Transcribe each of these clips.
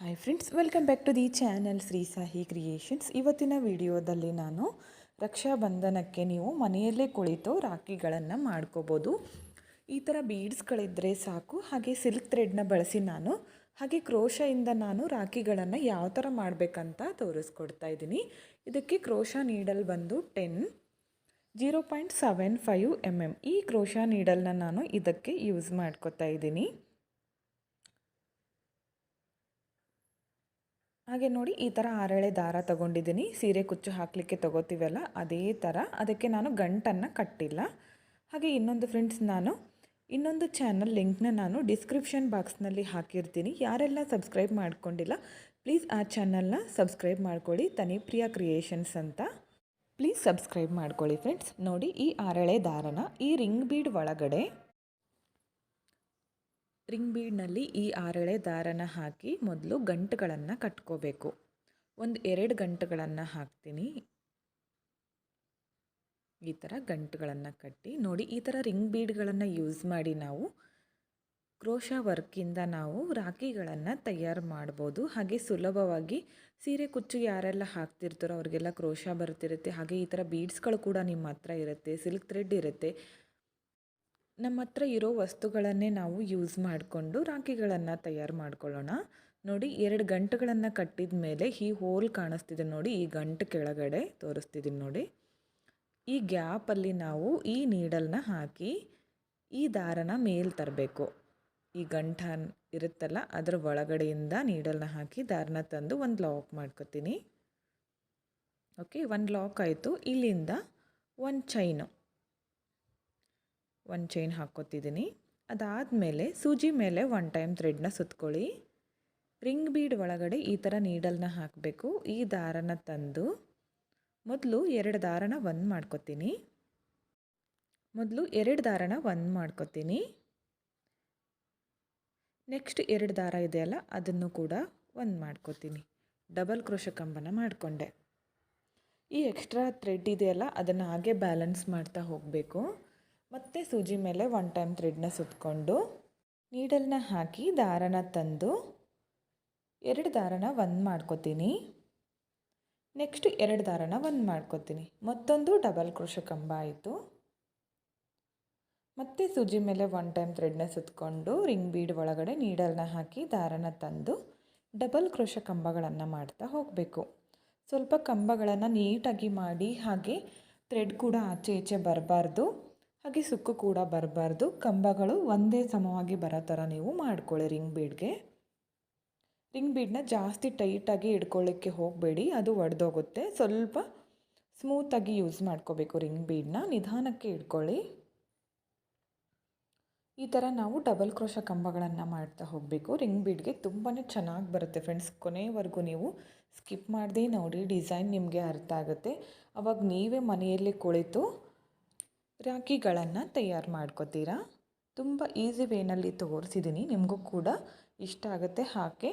Hi friends welcome back to the channel Shri Sahi creations ಇವತ್ತಿನ ವಿಡಿಯೋದಲ್ಲಿ ನಾನು ರಕ್ಷಾಬಂಧನಕ್ಕೆ ನೀವು ಮನೆಯಲ್ಲೇ ಕುಳಿತು ರಾಖಿಗಳನ್ನು ಮಾಡ್ಕೋಬೋದು. ಈ ಥರ ಬೀಡ್ಸ್ಗಳಿದ್ದರೆ ಸಾಕು. ಹಾಗೆ ಸಿಲ್ಕ್ ಥ್ರೆಡ್ನ ಬಳಸಿ ನಾನು, ಹಾಗೆ ಕ್ರೋಶಯಿಂದ ನಾನು ರಾಖಿಗಳನ್ನು ಯಾವ ಥರ ಮಾಡಬೇಕಂತ ತೋರಿಸ್ಕೊಡ್ತಾ ಇದ್ದೀನಿ. ಇದಕ್ಕೆ ಕ್ರೋಶ ನೀಡಲ್ ಬಂದು ten zero point seven five M M ಈ ಕ್ರೋಶ ನೀಡಲ್ನ ನಾನು ಇದಕ್ಕೆ ಯೂಸ್ ಮಾಡ್ಕೊತಾ ಇದ್ದೀನಿ. ಹಾಗೆ ನೋಡಿ ಈ ಥರ ಆರಳೆ ದಾರ ತಗೊಂಡಿದ್ದೀನಿ. ಸೀರೆ ಕುಚ್ಚು ಹಾಕಲಿಕ್ಕೆ ತಗೋತೀವಲ್ಲ ಅದೇ ಥರ ಅದಕ್ಕೆ ನಾನು ಗಂಟನ್ನು ಕಟ್ಟಿಲ್ಲ. ಹಾಗೆ ಇನ್ನೊಂದು ಫ್ರೆಂಡ್ಸ್ ನಾನು ಇನ್ನೊಂದು ಚಾನಲ್ ಲಿಂಕ್ನ ನಾನು ಡಿಸ್ಕ್ರಿಪ್ಷನ್ ಬಾಕ್ಸ್ನಲ್ಲಿ ಹಾಕಿರ್ತೀನಿ. ಯಾರೆಲ್ಲ ಸಬ್ಸ್ಕ್ರೈಬ್ ಮಾಡ್ಕೊಂಡಿಲ್ಲ ಪ್ಲೀಸ್ ಆ ಚಾನಲ್ನ ಸಬ್ಸ್ಕ್ರೈಬ್ ಮಾಡ್ಕೊಳ್ಳಿ. ತನಿಪ್ರಿಯ ಕ್ರಿಯೇಷನ್ಸ್ ಅಂತ. ಪ್ಲೀಸ್ ಸಬ್ಸ್ಕ್ರೈಬ್ ಮಾಡ್ಕೊಳ್ಳಿ ಫ್ರೆಂಡ್ಸ್ ನೋಡಿ ಈ ಆರಳೆ ದಾರನ ಈ ರಿಂಗ್ ಬೀಡ್ ಒಳಗಡೆ ರಿಂಗ್ ಬೀಡ್ನಲ್ಲಿ ಈ ಆರಳೆ ದಾರನ ಹಾಕಿ ಮೊದಲು ಗಂಟುಗಳನ್ನು ಕಟ್ಕೋಬೇಕು. ಒಂದು ಎರಡು ಗಂಟುಗಳನ್ನು ಹಾಕ್ತೀನಿ. ಈ ಥರ ಗಂಟುಗಳನ್ನು ಕಟ್ಟಿ ನೋಡಿ ಈ ಥರ ರಿಂಗ್ ಬೀಡ್ಗಳನ್ನು ಯೂಸ್ ಮಾಡಿ ನಾವು ಕ್ರೋಶ ವರ್ಕಿಂದ ನಾವು ರಾಖಿಗಳನ್ನು ತಯಾರು ಮಾಡ್ಬೋದು. ಹಾಗೆ ಸುಲಭವಾಗಿ ಸೀರೆ ಕುಚ್ಚು ಯಾರೆಲ್ಲ ಹಾಕ್ತಿರ್ತಾರೋ ಅವ್ರಿಗೆಲ್ಲ ಕ್ರೋಶ ಬರ್ತಿರುತ್ತೆ. ಹಾಗೆ ಈ ಥರ ಬೀಡ್ಸ್ಗಳು ಕೂಡ ನಿಮ್ಮ ಹತ್ರ ಇರುತ್ತೆ, ಸಿಲ್ಕ್ ಥ್ರೆಡ್ ಇರುತ್ತೆ. ನಮ್ಮ ಹತ್ರ ಇರೋ ವಸ್ತುಗಳನ್ನೇ ನಾವು ಯೂಸ್ ಮಾಡಿಕೊಂಡು ರಾಖಿಗಳನ್ನು ತಯಾರು ಮಾಡ್ಕೊಳ್ಳೋಣ. ನೋಡಿ, ಎರಡು ಗಂಟುಗಳನ್ನು ಕಟ್ಟಿದ ಮೇಲೆ ಈ ಹೋಲ್ ಕಾಣಿಸ್ತಿದೆ ನೋಡಿ, ಈ ಗಂಟು ಕೆಳಗಡೆ ತೋರಿಸ್ತಿದ್ದೀನಿ ನೋಡಿ. ಈ ಗ್ಯಾಪಲ್ಲಿ ನಾವು ಈ ನೀಡಲ್ನ ಹಾಕಿ ಈ ದಾರನ ಮೇಲೆ ತರಬೇಕು. ಈ ಗಂಟ ಇರುತ್ತಲ್ಲ, ಅದರ ಒಳಗಡೆಯಿಂದ ನೀಡಲ್ನ ಹಾಕಿ ದಾರನ ತಂದು ಒಂದು ಲಾಕ್ ಮಾಡ್ಕೋತೀನಿ. ಓಕೆ ಒಂದು ಲಾಕ್ ಆಯಿತು. ಇಲ್ಲಿಂದ ಒಂದು ಚೈನು ಒಂದು ಚೈನ್ ಹಾಕ್ಕೊತಿದ್ದೀನಿ. ಅದಾದಮೇಲೆ ಸೂಜಿ ಮೇಲೆ ಒನ್ ಟೈಮ್ ಥ್ರೆಡ್ನ ಸುತ್ಕೊಳ್ಳಿ. ರಿಂಗ್ ಬೀಡ್ ಒಳಗಡೆ ಈ ಥರ ನೀಡಲ್ನ ಹಾಕಬೇಕು. ಈ ದಾರನ ತಂದು ಮೊದಲು ಎರಡು ದಾರನ ಒಂದು ಮಾಡ್ಕೊತೀನಿ. ಮೊದಲು ಎರಡು ದಾರನ ಒಂದು ಮಾಡ್ಕೊತೀನಿ. ನೆಕ್ಸ್ಟ್ ಎರಡು ದಾರ ಇದೆಯಲ್ಲ, ಅದನ್ನು ಕೂಡ ಒಂದು ಮಾಡ್ಕೊತೀನಿ. ಡಬಲ್ ಕ್ರೋಶ ಕಂಬನ ಮಾಡಿಕೊಂಡೆ. ಈ ಎಕ್ಸ್ಟ್ರಾ ಥ್ರೆಡ್ ಇದೆಯಲ್ಲ, ಅದನ್ನು ಹಾಗೆ ಬ್ಯಾಲೆನ್ಸ್ ಮಾಡ್ತಾ ಹೋಗಬೇಕು. ಮತ್ತು ಸೂಜಿ ಮೇಲೆ ಒನ್ ಟೈಮ್ ಥ್ರೆಡ್ನ ಸುತ್ತಕೊಂಡು ನೀಡಲ್ನ ಹಾಕಿ ದಾರನ ತಂದು ಎರಡು ದಾರನ ಒಂದು ಮಾಡ್ಕೊತೀನಿ. ನೆಕ್ಸ್ಟ್ ಎರಡು ದಾರನ ಒಂದು ಮಾಡ್ಕೋತೀನಿ. ಮತ್ತೊಂದು ಡಬಲ್ ಕ್ರೋಶ ಕಂಬ ಆಯಿತು. ಮತ್ತೆ ಸೂಜಿ ಮೇಲೆ ಒನ್ ಟೈಮ್ ಥ್ರೆಡ್ನ ಸುತ್ತಕೊಂಡು ರಿಂಗ್ ಬೀಡ್ ಒಳಗಡೆ ನೀಡಲ್ನ ಹಾಕಿ ದಾರನ ತಂದು ಡಬಲ್ ಕ್ರೋಶ ಕಂಬಗಳನ್ನು ಮಾಡ್ತಾ ಹೋಗಬೇಕು. ಸ್ವಲ್ಪ ಕಂಬಗಳನ್ನು ನೀಟಾಗಿ ಮಾಡಿ ಹಾಗೆ ಥ್ರೆಡ್ ಕೂಡ ಆಚೆ ಈಚೆ ಬರಬಾರ್ದು. ಹಾಗೆ ಸುಕ್ಕು ಕೂಡ ಬರಬಾರ್ದು. ಕಂಬಗಳು ಒಂದೇ ಸಮವಾಗಿ ಬರೋ ಥರ ನೀವು ಮಾಡ್ಕೊಳ್ಳಿ ರಿಂಗ್ ಬೀಡ್ಗೆ. ರಿಂಗ್ ಬೀಡ್ನ ಜಾಸ್ತಿ ಟೈಟಾಗಿ ಇಡ್ಕೊಳ್ಳೋಕ್ಕೆ ಹೋಗಬೇಡಿ, ಅದು ಒಡೆದೋಗುತ್ತೆ. ಸ್ವಲ್ಪ ಸ್ಮೂತಾಗಿ ಯೂಸ್ ಮಾಡ್ಕೋಬೇಕು ರಿಂಗ್ ಬೀಡ್ನ, ನಿಧಾನಕ್ಕೆ ಇಟ್ಕೊಳ್ಳಿ ಈ ಥರ ನಾವು ಡಬಲ್ ಕ್ರೋಶ ಕಂಬಗಳನ್ನು ಮಾಡ್ತಾ ಹೋಗಬೇಕು. ರಿಂಗ್ ಬೀಡ್ಗೆ ತುಂಬಾ ಚೆನ್ನಾಗಿ ಬರುತ್ತೆ ಫ್ರೆಂಡ್ಸ್ ಕೊನೆವರೆಗೂ ನೀವು ಸ್ಕಿಪ್ ಮಾಡದೆ ನೋಡಿ ಡಿಸೈನ್ ನಿಮಗೆ ಅರ್ಥ ಆಗುತ್ತೆ. ಅವಾಗ ನೀವೇ ಮನೆಯಲ್ಲಿ ಕುಳಿತು ರಾಖಿಗಳನ್ನು ತಯಾರು ಮಾಡ್ಕೋತೀರಾ? ತುಂಬ ಈಸಿ ವೇನಲ್ಲಿ ತೋರಿಸಿದ್ದೀನಿ ನಿಮಗೂ ಕೂಡ ಇಷ್ಟ ಆಗುತ್ತೆ ಹಾಕಿ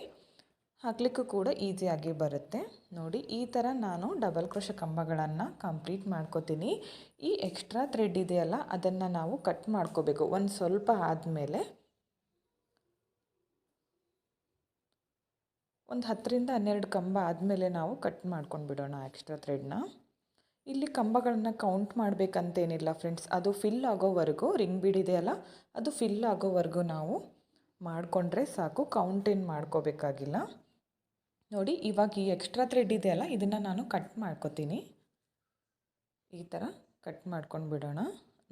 ಹಾಕ್ಲಿಕ್ಕೂ ಕೂಡ ಈಸಿಯಾಗಿ ಬರುತ್ತೆ. ನೋಡಿ, ಈ ಥರ ನಾನು ಡಬಲ್ ಕ್ರೋಶ ಕಂಬಗಳನ್ನು ಕಂಪ್ಲೀಟ್ ಮಾಡ್ಕೋತೀನಿ. ಈ ಎಕ್ಸ್ಟ್ರಾ ಥ್ರೆಡ್ ಇದೆಯಲ್ಲ, ಅದನ್ನು ನಾವು ಕಟ್ ಮಾಡ್ಕೋಬೇಕು. ಒಂದು ಸ್ವಲ್ಪ ಆದಮೇಲೆ ಒಂದು ಹತ್ತರಿಂದ ಹನ್ನೆರಡು ಕಂಬ ಆದಮೇಲೆ ನಾವು ಕಟ್ ಮಾಡ್ಕೊಂಡು ಬಿಡೋಣ ಎಕ್ಸ್ಟ್ರಾ ಥ್ರೆಡ್ನ. ಇಲ್ಲಿ ಕಂಬಗಳನ್ನು ಕೌಂಟ್ ಮಾಡಬೇಕಂತೇನಿಲ್ಲ ಫ್ರೆಂಡ್ಸ್ ಅದು ಫಿಲ್ ಆಗೋವರೆಗೂ ರಿಂಗ್ ಬೀಡ್ ಇದೆಯಲ್ಲ ಅದು ಫಿಲ್ ಆಗೋವರೆಗೂ ನಾವು ಮಾಡಿಕೊಂಡ್ರೆ ಸಾಕು ಕೌಂಟ್ ಏನು ಮಾಡ್ಕೋಬೇಕಾಗಿಲ್ಲ. ನೋಡಿ, ಇವಾಗ ಈ ಎಕ್ಸ್ಟ್ರಾ ಥ್ರೆಡ್ ಇದೆಯಲ್ಲ ಇದನ್ನು ನಾನು ಕಟ್ ಮಾಡ್ಕೋತೀನಿ. ಈ ಥರ ಕಟ್ ಮಾಡ್ಕೊಂಡು ಬಿಡೋಣ.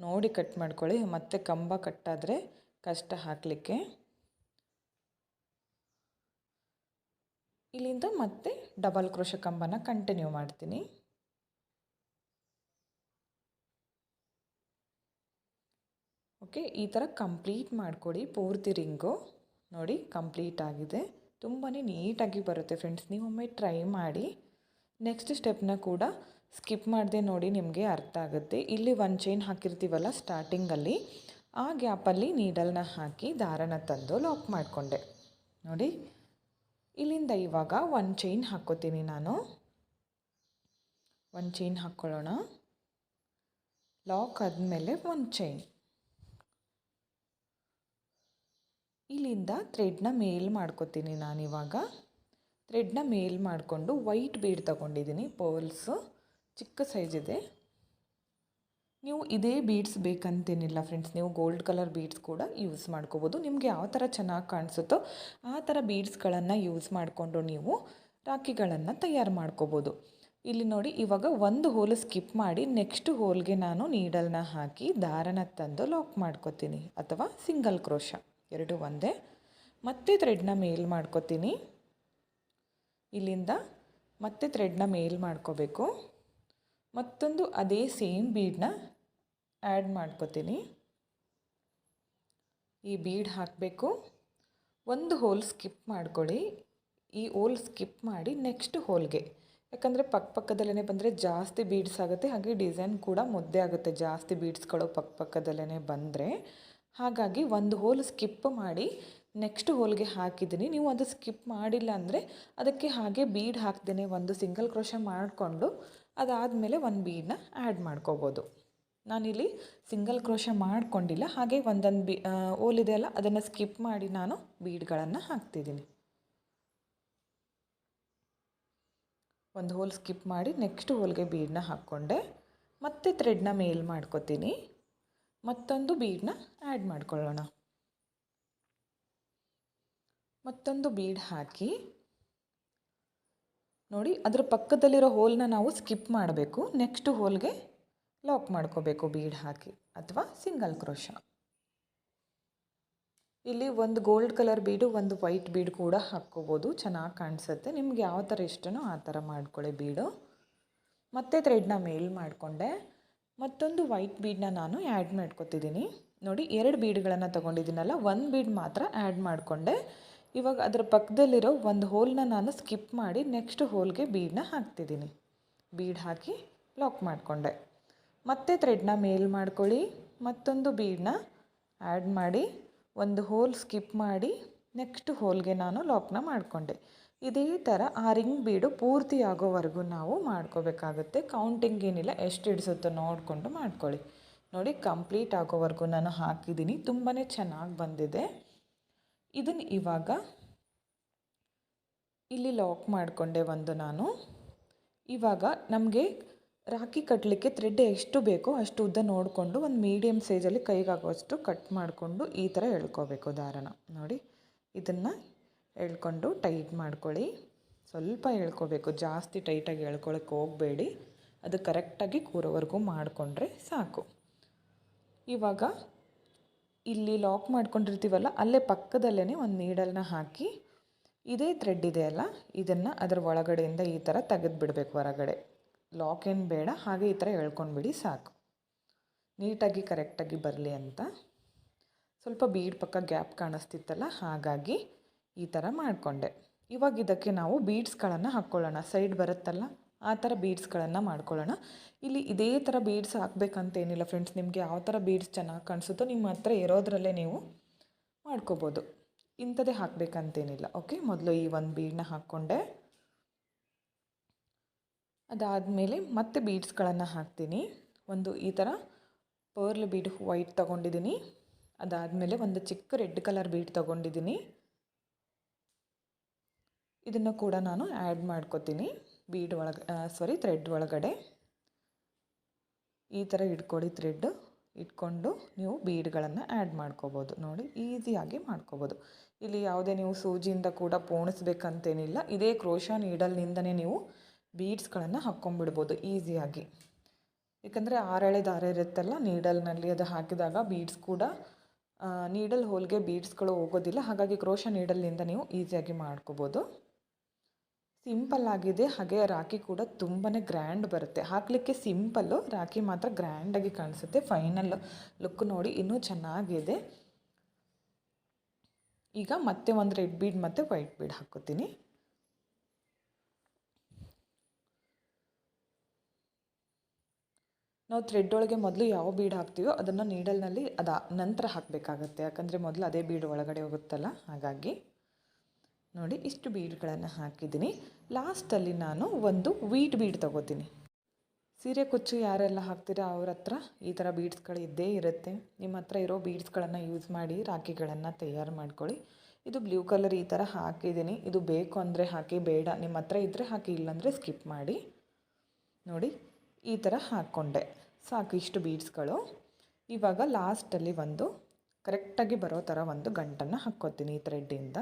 ನೋಡಿ ಕಟ್ ಮಾಡ್ಕೊಳ್ಳಿ. ಮತ್ತೆ ಕಂಬ ಕಟ್ಟಾದರೆ ಕಷ್ಟ ಹಾಕಲಿಕ್ಕೆ. ಇಲ್ಲಿಂದ ಮತ್ತೆ ಡಬಲ್ ಕ್ರೋಶ ಕಂಬನ ಕಂಟಿನ್ಯೂ ಮಾಡ್ತೀನಿ. ಓಕೆ ಈ ಥರ ಕಂಪ್ಲೀಟ್ ಮಾಡಿಕೊಡಿ. ಪೂರ್ತಿ ರಿಂಗು ನೋಡಿ ಕಂಪ್ಲೀಟ್ ಆಗಿದೆ. ತುಂಬಾ ನೀಟಾಗಿ ಬರುತ್ತೆ ಫ್ರೆಂಡ್ಸ್ ನೀವೊಮ್ಮೆ ಟ್ರೈ ಮಾಡಿ. ನೆಕ್ಸ್ಟ್ ಸ್ಟೆಪ್ನ ಕೂಡ ಸ್ಕಿಪ್ ಮಾಡಿದೆ ನೋಡಿ ನಿಮಗೆ ಅರ್ಥ ಆಗುತ್ತೆ. ಇಲ್ಲಿ ಒಂದು ಚೈನ್ ಹಾಕಿರ್ತೀವಲ್ಲ ಸ್ಟಾರ್ಟಿಂಗಲ್ಲಿ ಆ ಗ್ಯಾಪಲ್ಲಿ ನೀಡಲ್ನ ಹಾಕಿ ದಾರನ ತಂದು ಲಾಕ್ ಮಾಡಿಕೊಂಡೆ. ನೋಡಿ, ಇಲ್ಲಿಂದ ಇವಾಗ ಒಂದು ಚೈನ್ ಹಾಕ್ಕೋತೀನಿ ನಾನು. ಒಂದು ಚೈನ್ ಹಾಕ್ಕೊಳ್ಳೋಣ. ಲಾಕ್ ಆದಮೇಲೆ ಒಂದು ಚೈನ್ ಇಲ್ಲಿಂದ ಥ್ರೆಡ್ನ ಮೇಲ್ ಮಾಡ್ಕೋತೀನಿ ನಾನಿವಾಗ ಥ್ರೆಡ್ನ ಮೇಲ್ ಮಾಡಿಕೊಂಡು ವೈಟ್ ಬೀಡ್ ತಗೊಂಡಿದ್ದೀನಿ, ಪರ್ಲ್ಸು. ಚಿಕ್ಕ ಸೈಜ್ ಇದೆ. ನೀವು ಇದೇ ಬೀಡ್ಸ್ ಬೇಕಂತೇನಿಲ್ಲ ಫ್ರೆಂಡ್ಸ್, ನೀವು ಗೋಲ್ಡ್ ಕಲರ್ ಬೀಡ್ಸ್ ಕೂಡ ಯೂಸ್ ಮಾಡ್ಕೋಬೋದು. ನಿಮಗೆ ಯಾವ ಥರ ಚೆನ್ನಾಗಿ ಕಾಣಿಸುತ್ತೋ ಆ ಥರ ಬೀಡ್ಸ್ಗಳನ್ನು ಯೂಸ್ ಮಾಡಿಕೊಂಡು ನೀವು ರಾಖಿಗಳನ್ನು ತಯಾರು ಮಾಡ್ಕೋಬೋದು. ಇಲ್ಲಿ ನೋಡಿ, ಇವಾಗ ಒಂದು ಹೋಲ್ ಸ್ಕಿಪ್ ಮಾಡಿ ನೆಕ್ಸ್ಟ್ ಹೋಲ್ಗೆ ನಾನು ನೀಡಲ್ನ ಹಾಕಿ ದಾರನ ತಂದು ಲಾಕ್ ಮಾಡ್ಕೋತೀನಿ, ಅಥವಾ ಸಿಂಗಲ್ ಕ್ರೋಶ. ಎರಡು ಒಂದೇ. ಮತ್ತೆ ಥ್ರೆಡ್ನ ಮೇಲ್ ಮಾಡ್ಕೋತೀನಿ. ಇಲ್ಲಿಂದ ಮತ್ತೆ ಥ್ರೆಡ್ನ ಮೇಲ್ ಮಾಡ್ಕೋಬೇಕು. ಮತ್ತೊಂದು ಅದೇ ಸೇಮ್ ಬೀಡನ್ನ ಆ್ಯಡ್ ಮಾಡ್ಕೋತೀನಿ. ಈ ಬೀಡ್ ಹಾಕಬೇಕು. ಒಂದು ಹೋಲ್ ಸ್ಕಿಪ್ ಮಾಡ್ಕೊಳ್ಳಿ. ಈ ಹೋಲ್ ಸ್ಕಿಪ್ ಮಾಡಿ ನೆಕ್ಸ್ಟ್ ಹೋಲ್ಗೆ ಯಾಕಂದರೆ ಪಕ್ಕ ಪಕ್ಕದಲ್ಲೇ ಬಂದರೆ ಜಾಸ್ತಿ ಬೀಡ್ಸ್ ಆಗುತ್ತೆ. ಹಾಗೆ ಡಿಸೈನ್ ಕೂಡ ಮುದ್ದೆ ಆಗುತ್ತೆ ಜಾಸ್ತಿ ಬೀಡ್ಸ್ಗಳು ಪಕ್ಕ ಪಕ್ಕದಲ್ಲೇ ಬಂದರೆ. ಹಾಗಾಗಿ ಒಂದು ಹೋಲ್ ಸ್ಕಿಪ್ ಮಾಡಿ ನೆಕ್ಸ್ಟ್ ಹೋಲ್ಗೆ ಹಾಕಿದ್ದೀನಿ. ನೀವು ಅದು ಸ್ಕಿಪ್ ಮಾಡಿಲ್ಲ ಅಂದರೆ ಅದಕ್ಕೆ ಹಾಗೆ ಬೀಡ್ ಹಾಕ್ತೇನೆ. ಒಂದು ಸಿಂಗಲ್ ಕ್ರೋಶ ಮಾಡಿಕೊಂಡು ಅದಾದಮೇಲೆ ಒಂದು ಬೀಡನ್ನ ಆ್ಯಡ್ ಮಾಡ್ಕೋಬೋದು. ನಾನಿಲ್ಲಿ ಸಿಂಗಲ್ ಕ್ರೋಶ ಮಾಡಿಕೊಂಡಿಲ್ಲ. ಹಾಗೆ ಒಂದೊಂದು ಬಿ ಹೋಲ್ ಇದೆಯಲ್ಲ ಅದನ್ನು ಸ್ಕಿಪ್ ಮಾಡಿ ನಾನು ಬೀಡ್ಗಳನ್ನು ಹಾಕ್ತಿದ್ದೀನಿ. ಒಂದು ಹೋಲ್ ಸ್ಕಿಪ್ ಮಾಡಿ ನೆಕ್ಸ್ಟ್ ಹೋಲ್ಗೆ ಬೀಡನ್ನ ಹಾಕ್ಕೊಂಡೆ. ಮತ್ತೆ ಥ್ರೆಡ್ನ ಮೇಲ್ ಮಾಡ್ಕೊತೀನಿ. ಮತ್ತೊಂದು ಬೀಡನ್ನ ಆ್ಯಡ್ ಮಾಡ್ಕೊಳ್ಳೋಣ. ಮತ್ತೊಂದು ಬೀಡ್ ಹಾಕಿ. ನೋಡಿ, ಅದರ ಪಕ್ಕದಲ್ಲಿರೋ ಹೋಲ್ನ ನಾವು ಸ್ಕಿಪ್ ಮಾಡಬೇಕು. ನೆಕ್ಸ್ಟ್ ಹೋಲ್ಗೆ ಲಾಕ್ ಮಾಡ್ಕೋಬೇಕು ಬೀಡ್ ಹಾಕಿ ಅಥವಾ ಸಿಂಗಲ್ ಕ್ರೋಶ ಇಲ್ಲಿ ಒಂದು ಗೋಲ್ಡ್ ಕಲರ್ ಬೀಡು ಒಂದು ವೈಟ್ ಬೀಡ್ ಕೂಡ ಹಾಕ್ಕೋಬೋದು. ಚೆನ್ನಾಗಿ ಕಾಣಿಸುತ್ತೆ. ನಿಮ್ಗೆ ಯಾವ ಥರ ಇಷ್ಟನೋ ಆ ಥರ ಮಾಡ್ಕೊಳ್ಳಿ ಬೀಡು ಮತ್ತೆ ಥ್ರೆಡ್ನ ಮೇಲ್ ಮಾಡಿಕೊಂಡೆ. ಮತ್ತೊಂದು ವೈಟ್ ಬೀಡನ್ನ ನಾನು ಆ್ಯಡ್ ಮಾಡ್ಕೊತಿದ್ದೀನಿ ನೋಡಿ, ಎರಡು ಬೀಡ್ಗಳನ್ನು ತೊಗೊಂಡಿದ್ದೀನಲ್ಲ, ಒಂದು ಬೀಡ್ ಮಾತ್ರ ಆ್ಯಡ್ ಮಾಡಿಕೊಂಡೆ. ಇವಾಗ ಅದರ ಪಕ್ಕದಲ್ಲಿರೋ ಒಂದು ಹೋಲ್ನ ನಾನು ಸ್ಕಿಪ್ ಮಾಡಿ ನೆಕ್ಸ್ಟ್ ಹೋಲ್ಗೆ ಬೀಡನ್ನ ಹಾಕ್ತಿದ್ದೀನಿ ಬೀಡ್ ಹಾಕಿ ಲಾಕ್ ಮಾಡಿಕೊಂಡೆ. ಮತ್ತೆ ಥ್ರೆಡ್ನ ಮೇಲ್ ಮಾಡ್ಕೊಳ್ಳಿ. ಮತ್ತೊಂದು ಬೀಡನ್ನ ಆ್ಯಡ್ ಮಾಡಿ, ಒಂದು ಹೋಲ್ ಸ್ಕಿಪ್ ಮಾಡಿ ನೆಕ್ಸ್ಟ್ ಹೋಲ್ಗೆ ನಾನು ಲಾಕ್ನ ಮಾಡಿಕೊಂಡೆ. ಇದೇ ಥರ ಆ ರಿಂಗ್ ಬೀಡು ಪೂರ್ತಿ ಆಗೋವರೆಗೂ ನಾವು ಮಾಡ್ಕೋಬೇಕಾಗುತ್ತೆ. ಕೌಂಟಿಂಗ್ ಏನಿಲ್ಲ, ಎಷ್ಟು ಹಿಡಿಸುತ್ತೋ ನೋಡಿಕೊಂಡು ಮಾಡ್ಕೊಳ್ಳಿ. ನೋಡಿ ಕಂಪ್ಲೀಟ್ ಆಗೋವರೆಗೂ ನಾನು ಹಾಕಿದ್ದೀನಿ. ತುಂಬಾ ಚೆನ್ನಾಗಿ ಬಂದಿದೆ. ಇದನ್ನು ಇವಾಗ ಇಲ್ಲಿ ಲಾಕ್ ಮಾಡಿಕೊಂಡೆ ಒಂದು ನಾನು. ಇವಾಗ ನಮಗೆ ರಾಕಿ ಕಟ್ಟಲಿಕ್ಕೆ ಥ್ರೆಡ್ ಎಷ್ಟು ಬೇಕೋ ಅಷ್ಟು ಉದ್ದ ನೋಡಿಕೊಂಡು ಒಂದು ಮೀಡಿಯಮ್ ಸೈಜಲ್ಲಿ ಕೈಗಾಗುವಷ್ಟು ಕಟ್ ಮಾಡಿಕೊಂಡು ಈ ಥರ ಎಳ್ಕೋಬೇಕು ದಾರನ ನೋಡಿ, ಇದನ್ನು ಎಳ್ಕೊಂಡು ಟೈಟ್ ಮಾಡ್ಕೊಳ್ಳಿ. ಸ್ವಲ್ಪ ಎಳ್ಕೋಬೇಕು ಜಾಸ್ತಿ ಟೈಟಾಗಿ ಎಳ್ಕೊಳಕ್ಕೆ ಹೋಗಬೇಡಿ. ಅದು ಕರೆಕ್ಟಾಗಿ ಕೂರೋವರೆಗೂ ಮಾಡಿಕೊಂಡ್ರೆ ಸಾಕು. ಇವಾಗ ಇಲ್ಲಿ ಲಾಕ್ ಮಾಡ್ಕೊಂಡಿರ್ತೀವಲ್ಲ, ಅಲ್ಲೇ ಪಕ್ಕದಲ್ಲೇ ಒಂದು ನೀಡಲ್ನ ಹಾಕಿ, ಇದೇ ಥ್ರೆಡ್ ಇದೆಯಲ್ಲ ಇದನ್ನು ಅದರ ಒಳಗಡೆಯಿಂದ ಈ ಥರ ತೆಗೆದುಬಿಡ್ಬೇಕು ಹೊರಗಡೆ. ಲಾಕ್ ಏನು ಬೇಡ, ಹಾಗೆ ಈ ಥರ ಎಳ್ಕೊಂಡ್ಬಿಡಿ ಸಾಕು. ನೀಟಾಗಿ ಕರೆಕ್ಟಾಗಿ ಬರಲಿ ಅಂತ. ಸ್ವಲ್ಪ ಬೀಡ್ ಪಕ್ಕ ಗ್ಯಾಪ್ ಕಾಣಿಸ್ತಿತ್ತಲ್ಲ, ಹಾಗಾಗಿ ಈ ಥರ ಮಾಡಿಕೊಂಡೆ. ಇವಾಗ ಇದಕ್ಕೆ ನಾವು ಬೀಡ್ಸ್ಗಳನ್ನು ಹಾಕ್ಕೊಳ್ಳೋಣ. ಸೈಡ್ ಬರುತ್ತಲ್ಲ, ಆ ಥರ ಬೀಡ್ಸ್ಗಳನ್ನು ಮಾಡ್ಕೊಳ್ಳೋಣ. ಇಲ್ಲಿ ಇದೇ ಥರ ಬೀಡ್ಸ್ ಹಾಕ್ಬೇಕಂತೇನಿಲ್ಲ ಫ್ರೆಂಡ್ಸ್ ನಿಮಗೆ ಯಾವ ಥರ ಬೀಡ್ಸ್ ಚೆನ್ನಾಗಿ ಕಾಣಿಸುತ್ತೋ ನಿಮ್ಮ ಹತ್ರ ಇರೋದ್ರಲ್ಲೇ ನೀವು ಮಾಡ್ಕೋಬೋದು. ಇಂಥದ್ದೇ ಹಾಕಬೇಕಂತೇನಿಲ್ಲ ಓಕೆ ಮೊದಲು ಈ ಒಂದು ಬೀಡನ್ನ ಹಾಕ್ಕೊಂಡೆ. ಅದಾದಮೇಲೆ ಮತ್ತೆ ಬೀಡ್ಸ್ಗಳನ್ನು ಹಾಕ್ತೀನಿ. ಒಂದು ಈ ಥರ ಪರ್ಲ್ ಬೀಡ್ ವೈಟ್ ತೊಗೊಂಡಿದ್ದೀನಿ. ಅದಾದಮೇಲೆ ಒಂದು ಚಿಕ್ಕ ರೆಡ್ ಕಲರ್ ಬೀಡ್ ತೊಗೊಂಡಿದ್ದೀನಿ. ಇದನ್ನು ಕೂಡ ನಾನು ಆ್ಯಡ್ ಮಾಡ್ಕೋತೀನಿ. ಬೀಡ್ ಒಳಗೆ ಸಾರಿ ಥ್ರೆಡ್ ಒಳಗಡೆ. ಈ ಥರ ಇಟ್ಕೊಳ್ಳಿ ಥ್ರೆಡ್ ಇಟ್ಕೊಂಡು ನೀವು ಬೀಡ್ಗಳನ್ನು ಆ್ಯಡ್ ಮಾಡ್ಕೋಬೋದು. ನೋಡಿ ಈಸಿಯಾಗಿ ಮಾಡ್ಕೋಬೋದು. ಇಲ್ಲಿ ಯಾವುದೇ ನೀವು ಸೂಜಿಯಿಂದ ಕೂಡ ಪೋಣಿಸ್ಬೇಕಂತೇನಿಲ್ಲ. ಇದೇ ಕ್ರೋಶ ನೀಡಲ್ನಿಂದನೇ ನೀವು ಬೀಡ್ಸ್ಗಳನ್ನು ಹಾಕ್ಕೊಂಬಿಡ್ಬೋದು ಈಸಿಯಾಗಿ ಏಕೆಂದರೆ ಆರಳೆ ದಾರ ಇರುತ್ತಲ್ಲ ನೀಡಲ್ನಲ್ಲಿ ಅದು ಹಾಕಿದಾಗ ಬೀಡ್ಸ್ ಕೂಡ ನೀಡಲ್ ಹೋಲ್ಗೆ ಬೀಡ್ಸ್ಗಳು ಹೋಗೋದಿಲ್ಲ. ಹಾಗಾಗಿ ಕ್ರೋಶ ನೀಡಲ್ನಿಂದ ನೀವು ಈಸಿಯಾಗಿ ಮಾಡ್ಕೋಬೋದು. ಸಿಂಪಲ್ ಆಗಿದೆ, ಹಾಗೆ ರಾಖಿ ಕೂಡ ತುಂಬಾ ಗ್ರ್ಯಾಂಡ್ ಬರುತ್ತೆ. ಹಾಕಲಿಕ್ಕೆ ಸಿಂಪಲ್ಲು, ರಾಖಿ ಮಾತ್ರ ಗ್ರ್ಯಾಂಡಾಗಿ ಕಾಣಿಸುತ್ತೆ. ಫೈನಲ್ ಲುಕ್ ನೋಡಿ, ಇನ್ನೂ ಚೆನ್ನಾಗಿದೆ. ಈಗ ಮತ್ತೆ ಒಂದು ರೆಡ್ ಬೀಡ್ ಮತ್ತು ವೈಟ್ ಬೀಡ್ ಹಾಕೋತೀನಿ ನಾವು ಥ್ರೆಡ್ ಒಳಗೆ ಮೊದಲು ಯಾವ ಬೀಡ್ ಹಾಕ್ತೀವೋ ಅದನ್ನು ನೀಡಲ್ನಲ್ಲಿ ಅದ ನಂತರ ಹಾಕಬೇಕಾಗತ್ತೆ. ಯಾಕಂದರೆ ಮೊದಲು ಅದೇ ಬೀಡ್ ಒಳಗಡೆ ಹೋಗುತ್ತಲ್ಲ, ಹಾಗಾಗಿ. ನೋಡಿ, ಇಷ್ಟು ಬೀಡ್ಗಳನ್ನು ಹಾಕಿದ್ದೀನಿ. ಲಾಸ್ಟಲ್ಲಿ ನಾನು ಒಂದು ವೀಟ್ ಬೀಡ್ ತಗೋತೀನಿ. ಸೀರೆ ಕುಚ್ಚು ಯಾರೆಲ್ಲ ಹಾಕ್ತೀರಾ ಅವ್ರ ಹತ್ರ? ಈ ಥರ ಬೀಡ್ಸ್ಗಳು ಇದ್ದೇ ಇರುತ್ತೆ. ನಿಮ್ಮ ಹತ್ರ ಇರೋ ಬೀಡ್ಸ್ಗಳನ್ನು ಯೂಸ್ ಮಾಡಿ ರಾಖಿಗಳನ್ನು ತಯಾರು ಮಾಡ್ಕೊಳ್ಳಿ. ಇದು ಬ್ಲೂ ಕಲರ್ ಈ ಥರ ಹಾಕಿದ್ದೀನಿ. ಇದು ಬೇಕು ಅಂದರೆ ಹಾಕಿ, ಬೇಡ, ನಿಮ್ಮ ಹತ್ರ ಇದ್ದರೆ ಹಾಕಿ, ಇಲ್ಲಾಂದರೆ ಸ್ಕಿಪ್ ಮಾಡಿ. ನೋಡಿ, ಈ ಥರ ಹಾಕ್ಕೊಂಡೆ. ಸಾಕು ಇಷ್ಟು ಬೀಡ್ಸ್ಗಳು. ಇವಾಗ ಲಾಸ್ಟಲ್ಲಿ ಒಂದು ಕರೆಕ್ಟಾಗಿ ಬರೋ ಥರ ಒಂದು ಗಂಟನ್ನು ಹಾಕ್ಕೋತೀನಿ ಈ ಥ್ರೆಡ್ಡಿಂದ.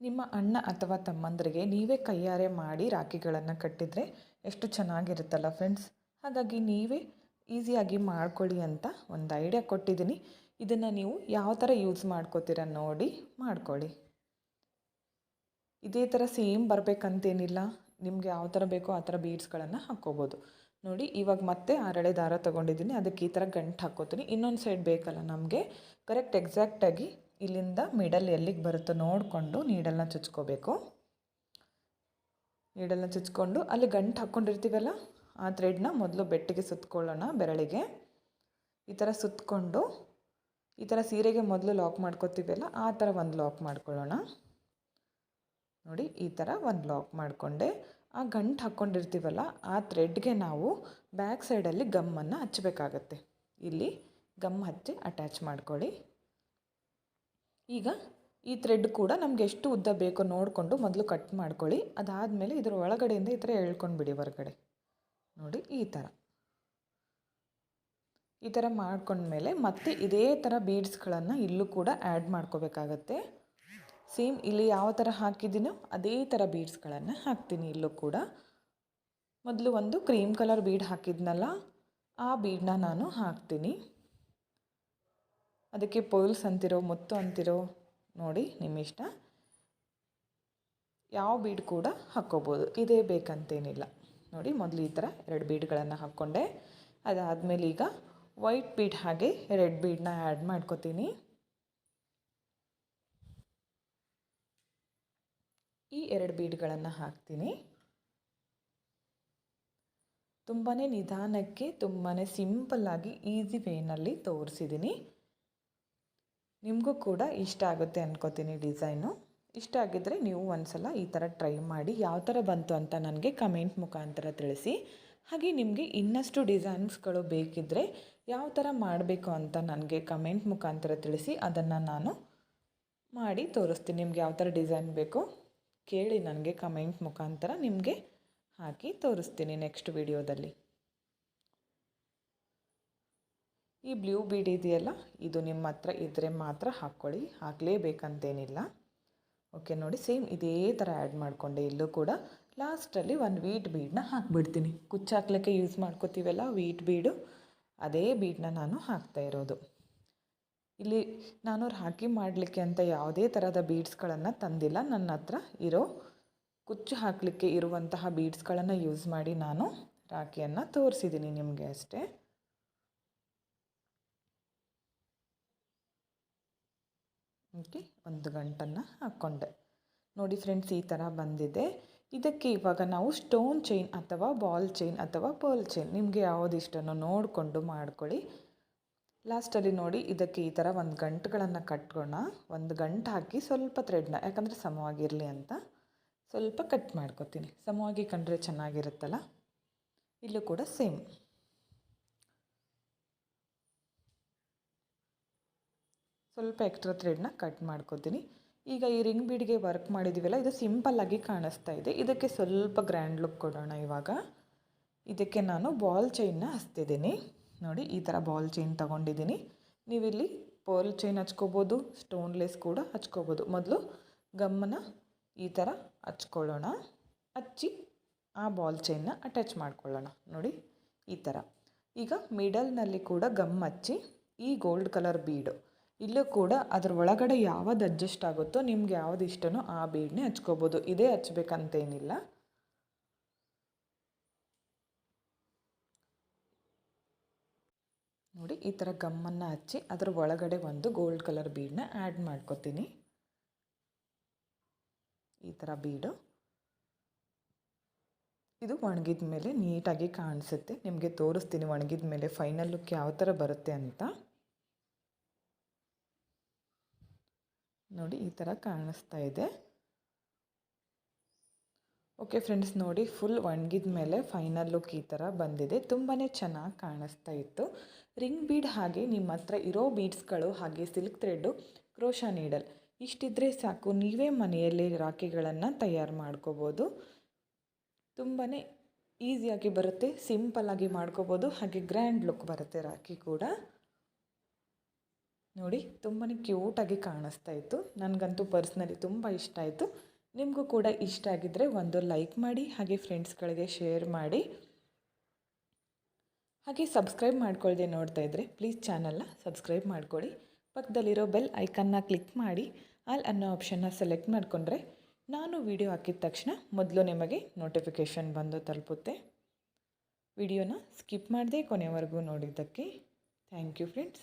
ನಿಮ್ಮ ಅಣ್ಣ ಅಥವಾ ತಮ್ಮಂದರಿಗೆ ನೀವೇ ಕೈಯಾರೆ ಮಾಡಿ ರಾಖಿಗಳನ್ನು ಕಟ್ಟಿದರೆ ಎಷ್ಟು ಚೆನ್ನಾಗಿರುತ್ತಲ್ಲ ಫ್ರೆಂಡ್ಸ್ ಹಾಗಾಗಿ ನೀವೇ ಈಸಿಯಾಗಿ ಮಾಡ್ಕೊಳ್ಳಿ ಅಂತ ಒಂದು ಐಡಿಯಾ ಕೊಟ್ಟಿದ್ದೀನಿ. ಇದನ್ನು ನೀವು ಯಾವ ಥರ ಯೂಸ್ ಮಾಡ್ಕೋತೀರ ನೋಡಿ ಮಾಡ್ಕೊಳ್ಳಿ. ಇದೇ ಥರ ಸೇಮ್ ಬರಬೇಕಂತೇನಿಲ್ಲ. ನಿಮ್ಗೆ ಯಾವ ಥರ ಬೇಕೋ ಆ ಥರ ಬೀಡ್ಸ್ಗಳನ್ನು ಹಾಕ್ಕೋಬೋದು. ನೋಡಿ, ಇವಾಗ ಮತ್ತೆ ಆರಳೆ ದಾರ ತೊಗೊಂಡಿದ್ದೀನಿ. ಅದಕ್ಕೆ ಈ ಥರ ಗಂಟು ಹಾಕ್ಕೋತೀನಿ. ಇನ್ನೊಂದು ಸೈಡ್ ಬೇಕಲ್ಲ ನಮಗೆ? ಕರೆಕ್ಟ್ ಎಕ್ಸಾಕ್ಟಾಗಿ ಇಲ್ಲಿಂದ ಮಿಡಲ್ ಎಲ್ಲಿಗೆ ಬರುತ್ತೋ ನೋಡಿಕೊಂಡು ನೀಡಲ್ನ ಚುಚ್ಕೋಬೇಕು. ನೀಡಲ್ನ ಚುಚ್ಕೊಂಡು ಅಲ್ಲಿ ಗಂಟು ಹಾಕ್ಕೊಂಡಿರ್ತೀವಲ್ಲ, ಆ ಥ್ರೆಡ್ನ ಮೊದಲು ಬೆಟ್ಟಿಗೆ ಸುತ್ತಕೊಳ್ಳೋಣ ಬೆರಳಿಗೆ. ಈ ಥರ ಸುತ್ತಕೊಂಡು ಈ ಥರ ಸೀರೆಗೆ ಮೊದಲು ಲಾಕ್ ಮಾಡ್ಕೋತೀವಲ್ಲ, ಆ ಥರ ಒಂದು ಲಾಕ್ ಮಾಡ್ಕೊಳ್ಳೋಣ. ನೋಡಿ, ಈ ಥರ ಒಂದು ಲಾಕ್ ಮಾಡಿಕೊಂಡೆ. ಆ ಗಂಟು ಹಾಕ್ಕೊಂಡಿರ್ತೀವಲ್ಲ, ಆ ಥ್ರೆಡ್ಗೆ ನಾವು ಬ್ಯಾಕ್ ಸೈಡಲ್ಲಿ ಗಮ್ಮನ್ನು ಹಚ್ಚಬೇಕಾಗತ್ತೆ. ಇಲ್ಲಿ ಗಮ್ ಹಚ್ಚಿ ಅಟ್ಯಾಚ್ ಮಾಡ್ಕೊಳ್ಳಿ. ಈಗ ಈ ಥ್ರೆಡ್ ಕೂಡ ನಮ್ಗೆ ಎಷ್ಟು ಉದ್ದ ಬೇಕೋ ನೋಡಿಕೊಂಡು ಮೊದಲು ಕಟ್ ಮಾಡ್ಕೊಳ್ಳಿ. ಅದಾದಮೇಲೆ ಇದರ ಒಳಗಡೆಯಿಂದ ಈ ಥರ ಎಳ್ಕೊಂಡು ಬಿಡಿ ಹೊರಗಡೆ. ನೋಡಿ, ಈ ಥರ. ಈ ಥರ ಮಾಡ್ಕೊಂಡ್ಮೇಲೆ ಮತ್ತೆ ಇದೇ ಥರ ಬೀಡ್ಸ್ಗಳನ್ನು ಇಲ್ಲೂ ಕೂಡ ಆ್ಯಡ್ ಮಾಡ್ಕೋಬೇಕಾಗತ್ತೆ. ಸೇಮ್ ಇಲ್ಲಿ ಯಾವ ಥರ ಹಾಕಿದ್ದೀನೋ ಅದೇ ಥರ ಬೀಡ್ಸ್ಗಳನ್ನು ಹಾಕ್ತೀನಿ ಇಲ್ಲೂ ಕೂಡ. ಮೊದಲು ಒಂದು ಕ್ರೀಮ್ ಕಲರ್ ಬೀಡ್ ಹಾಕಿದ್ನಲ್ಲ, ಆ ಬೀಡನ್ನ ನಾನು ಹಾಕ್ತೀನಿ. ಅದಕ್ಕೆ ಪರ್ಲ್ಸ್ ಅಂತಿರೋ, ಮುತ್ತು ಅಂತಿರೋ ನೋಡಿ ನಿಮ್ಮ ಇಷ್ಟ ಯಾವ ಬೀಡ್ ಕೂಡ ಹಾಕ್ಕೋಬೋದು. ಇದೇ ಬೇಕಂತೇನಿಲ್ಲ. ನೋಡಿ ಮೊದಲು ಈ ಥರ ಎರಡು ಬೀಡ್ಗಳನ್ನು ಹಾಕ್ಕೊಂಡೆ. ಅದಾದಮೇಲೆ ಈಗ ವೈಟ್ ಬೀಡ್ ಹಾಗೆ ರೆಡ್ ಬೀಡನ್ನ ಆ್ಯಡ್ ಮಾಡ್ಕೋತೀನಿ. ಈ ಎರಡು ಬೀಡ್ಗಳನ್ನು ಹಾಕ್ತೀನಿ. ತುಂಬಾ ನಿಧಾನಕ್ಕೆ ತುಂಬಾ ಸಿಂಪಲ್ಲಾಗಿ ಈಸಿ ವೇನಲ್ಲಿ ತೋರಿಸಿದ್ದೀನಿ. ನಿಮಗೂ ಕೂಡ ಇಷ್ಟ ಆಗುತ್ತೆ ಅನ್ಕೋತೀನಿ ಡಿಸೈನು. ಇಷ್ಟ ಆಗಿದ್ದರೆ ನೀವು ಒಂದು ಸಲ ಈ ಥರ ಟ್ರೈ ಮಾಡಿ ಯಾವ ಥರ ಬಂತು ಅಂತ ನನಗೆ ಕಮೆಂಟ್ ಮುಖಾಂತರ ತಿಳಿಸಿ. ಹಾಗೆ ನಿಮಗೆ ಇನ್ನಷ್ಟು ಡಿಸೈನ್ಸ್ಗಳು ಬೇಕಿದ್ದರೆ ಯಾವ ಥರ ಮಾಡಬೇಕು ಅಂತ ನನಗೆ ಕಮೆಂಟ್ ಮುಖಾಂತರ ತಿಳಿಸಿ. ಅದನ್ನು ನಾನು ಮಾಡಿ ತೋರಿಸ್ತೀನಿ ನಿಮ್ಗೆ ಯಾವ ಥರ ಡಿಸೈನ್ ಬೇಕು. ಕೇಳಿ ನನಗೆ ಕಮೆಂಟ್ ಮುಖಾಂತರ ನಿಮಗೆ ಹಾಕಿ ತೋರಿಸ್ತೀನಿ ನೆಕ್ಸ್ಟ್ ವಿಡಿಯೋದಲ್ಲಿ. ಈ ಬ್ಲೂ ಬೀಡ್ ಇದೆಯಲ್ಲ, ಇದು ನಿಮ್ಮ ಹತ್ರ ಇದ್ದರೆ ಮಾತ್ರ ಹಾಕ್ಕೊಳ್ಳಿ. ಹಾಕಲೇಬೇಕಂತೇನಿಲ್ಲ. ಓಕೆ ನೋಡಿ ಸೇಮ್ ಇದೇ ಥರ ಆ್ಯಡ್ ಮಾಡಿಕೊಂಡೆ. ಇಲ್ಲೂ ಕೂಡ ಲಾಸ್ಟಲ್ಲಿ ಒಂದು ವೀಟ್ ಬೀಡನ್ನ ಹಾಕ್ಬಿಡ್ತೀನಿ. ಕುಚ್ಚು ಹಾಕ್ಲಿಕ್ಕೆ ಯೂಸ್ ಮಾಡ್ಕೋತೀವಲ್ಲ ವೀಟ್ ಬೀಡು ಅದೇ ಬೀಡನ್ನ ನಾನು ಹಾಕ್ತಾ ಇರೋದು. ಇಲ್ಲಿ ನಾನು ರಾಖಿ ಮಾಡಲಿಕ್ಕೆ ಅಂತ ಯಾವುದೇ ಥರದ ಬೀಡ್ಸ್ಗಳನ್ನು ತಂದಿಲ್ಲ. ನನ್ನ ಹತ್ರ ಇರೋ ಕುಚ್ಚು ಹಾಕಲಿಕ್ಕೆ ಇರುವಂತಹ ಬೀಡ್ಸ್ಗಳನ್ನು ಯೂಸ್ ಮಾಡಿ ನಾನು ರಾಖಿಯನ್ನು ತೋರಿಸಿದ್ದೀನಿ ನಿಮಗೆ ಅಷ್ಟೇ. ಓಕೆ, ಒಂದು ಗಂಟನ್ನು ಹಾಕ್ಕೊಂಡೆ ನೋಡಿ ಫ್ರೆಂಡ್ಸ್, ಈ ಥರ ಬಂದಿದೆ. ಇದಕ್ಕೆ ಇವಾಗ ನಾವು ಸ್ಟೋನ್ ಚೈನ್ ಅಥವಾ ಬಾಲ್ ಚೈನ್ ಅಥವಾ ಪರ್ಲ್ ಚೈನ್ ನಿಮಗೆ ಯಾವುದು ಇಷ್ಟನೋ ನೋಡಿಕೊಂಡು ಮಾಡ್ಕೊಳ್ಳಿ. ಲಾಸ್ಟಲ್ಲಿ ನೋಡಿ, ಇದಕ್ಕೆ ಈ ಥರ ಒಂದು ಗಂಟುಗಳನ್ನು ಕಟ್ಕೋಣ ಒಂದು ಗಂಟು ಹಾಕಿ ಸ್ವಲ್ಪ ಥ್ರೆಡ್ನ ಯಾಕಂದರೆ ಸಮವಾಗಿರಲಿ ಅಂತ. ಸ್ವಲ್ಪ ಕಟ್ ಮಾಡ್ಕೊತೀನಿ. ಸಮವಾಗಿ ಕಂಡ್ರೆ ಚೆನ್ನಾಗಿರುತ್ತಲ್ಲ? ಇಲ್ಲೂ ಕೂಡ ಸೇಮ್ ಸ್ವಲ್ಪ ಎಕ್ಸ್ಟ್ರಾ ಥ್ರೆಡ್ನ ಕಟ್ ಮಾಡ್ಕೊತೀನಿ. ಈಗ ಈ ರಿಂಗ್ ಬೀಡ್ಗೆ ವರ್ಕ್ ಮಾಡಿದ್ದೀವಲ್ಲ ಇದು ಸಿಂಪಲ್ಲಾಗಿ ಕಾಣಿಸ್ತಾ ಇದೆ. ಇದಕ್ಕೆ ಸ್ವಲ್ಪ ಗ್ರ್ಯಾಂಡ್ ಲುಕ್ ಕೊಡೋಣ ಇವಾಗ. ಇದಕ್ಕೆ ನಾನು ಬಾಲ್ ಚೈನ್ನ ಹಚ್ತಿದ್ದೀನಿ. ನೋಡಿ, ಈ ಥರ ಬಾಲ್ ಚೈನ್ ತೊಗೊಂಡಿದ್ದೀನಿ. ನೀವಿಲ್ಲಿ ಪರ್ಲ್ ಚೈನ್ ಹಚ್ಕೋಬೋದು ಸ್ಟೋನ್ಲೆಸ್ ಕೂಡ ಹಚ್ಕೋಬೋದು. ಮೊದಲು ಗಮ್ಮನ ಈ ಥರ ಹಚ್ಕೊಳ್ಳೋಣ. ಹಚ್ಚಿ ಆ ಬಾಲ್ ಚೈನ್ನ ಅಟ್ಯಾಚ್ ಮಾಡ್ಕೊಳ್ಳೋಣ. ನೋಡಿ, ಈ ಥರ ಈಗ ಮಿಡಲ್ನಲ್ಲಿ ಕೂಡ ಗಮ್ ಹಚ್ಚಿ, ಈ ಗೋಲ್ಡ್ ಕಲರ್ ಬೀಡು ಇಲ್ಲೂ ಕೂಡ ಅದ್ರ ಒಳಗಡೆ ಯಾವ್ದು ಅಡ್ಜಸ್ಟ್ ಆಗುತ್ತೋ ನಿಮ್ಗೆ ಯಾವ್ದು ಇಷ್ಟನೋ ಆ ಬೀಡನ್ನೇ ಹಚ್ಕೋಬೋದು. ಇದೇ ಹಚ್ಬೇಕಂತೇನಿಲ್ಲ. ನೋಡಿ, ಈ ಥರ ಗಮ್ಮನ್ನು ಹಚ್ಚಿ ಅದರ ಒಳಗಡೆ ಒಂದು ಗೋಲ್ಡ್ ಕಲರ್ ಬೀಡನ್ನ ಆ್ಯಡ್ ಮಾಡ್ಕೊತೀನಿ. ಈ ಥರ ಬೀಡು ಇದು ಒಣಗಿದ ಮೇಲೆ ನೀಟಾಗಿ ಕಾಣಿಸುತ್ತೆ. ನಿಮಗೆ ತೋರಿಸ್ತೀನಿ ಒಣಗಿದ ಮೇಲೆ ಫೈನಲ್ ಲುಕ್ ಯಾವ ಥರ ಬರುತ್ತೆ ಅಂತ. ನೋಡಿ ಈ ಥರ ಕಾಣಿಸ್ತಾ ಇದೆ. ಓಕೆ ಫ್ರೆಂಡ್ಸ್ ನೋಡಿ ಫುಲ್ ಒಣಗಿದ ಮೇಲೆ ಫೈನಲ್ ಲುಕ್ ಈ ಥರ ಬಂದಿದೆ. ತುಂಬಾ ಚೆನ್ನಾಗಿ ಕಾಣಿಸ್ತಾ ಇತ್ತು. ರಿಂಗ್ ಬೀಡ್ ಹಾಗೆ ನಿಮ್ಮ ಹತ್ರ ಇರೋ ಬೀಡ್ಸ್ಗಳು ಹಾಗೆ ಸಿಲ್ಕ್ ಥ್ರೆಡ್ಡು ಕ್ರೋಶಾ ನೀಡಲ್ ಇಷ್ಟಿದ್ರೆ ಸಾಕು. ನೀವೇ ಮನೆಯಲ್ಲಿ ರಾಖಿಗಳನ್ನು ತಯಾರು ಮಾಡ್ಕೋಬೋದು. ತುಂಬಾ ಈಸಿಯಾಗಿ ಬರುತ್ತೆ ಸಿಂಪಲ್ಲಾಗಿ ಮಾಡ್ಕೋಬೋದು. ಹಾಗೆ ಗ್ರ್ಯಾಂಡ್ ಲುಕ್ ಬರುತ್ತೆ ರಾಖಿ ಕೂಡ. ನೋಡಿ ತುಂಬಾ ಕ್ಯೂಟಾಗಿ ಕಾಣಿಸ್ತಾ ಇತ್ತು. ನನಗಂತೂ ಪರ್ಸ್ನಲಿ ತುಂಬ ಇಷ್ಟ ಆಯಿತು. ನಿಮಗೂ ಕೂಡ ಇಷ್ಟ ಆಗಿದ್ದರೆ ಒಂದು ಲೈಕ್ ಮಾಡಿ, ಹಾಗೆ ಫ್ರೆಂಡ್ಸ್ಗಳಿಗೆ ಶೇರ್ ಮಾಡಿ. ಹಾಗೆ ಸಬ್ಸ್ಕ್ರೈಬ್ ಮಾಡ್ಕೊಳ್ಳದೆ ನೋಡ್ತಾ ಇದ್ದರೆ ಪ್ಲೀಸ್ ಚಾನಲ್ನ ಸಬ್ಸ್ಕ್ರೈಬ್ ಮಾಡ್ಕೊಳ್ಳಿ ಪಕ್ಕದಲ್ಲಿರೋ ಬೆಲ್ ಐಕನ್ನ ಕ್ಲಿಕ್ ಮಾಡಿ. ಆಲ್ ಅನ್ನೋ ಆಪ್ಷನ್ನ ಸೆಲೆಕ್ಟ್ ಮಾಡಿಕೊಂಡ್ರೆ ನಾನು ವಿಡಿಯೋ ಹಾಕಿದ ತಕ್ಷಣ ಮೊದಲು ನಿಮಗೆ ನೋಟಿಫಿಕೇಷನ್ ಬಂದು ತಲುಪುತ್ತೆ. ವಿಡಿಯೋನ ಸ್ಕಿಪ್ ಮಾಡದೆ ಕೊನೆವರೆಗೂ ನೋಡಿದ್ದಕ್ಕೆ thank you friends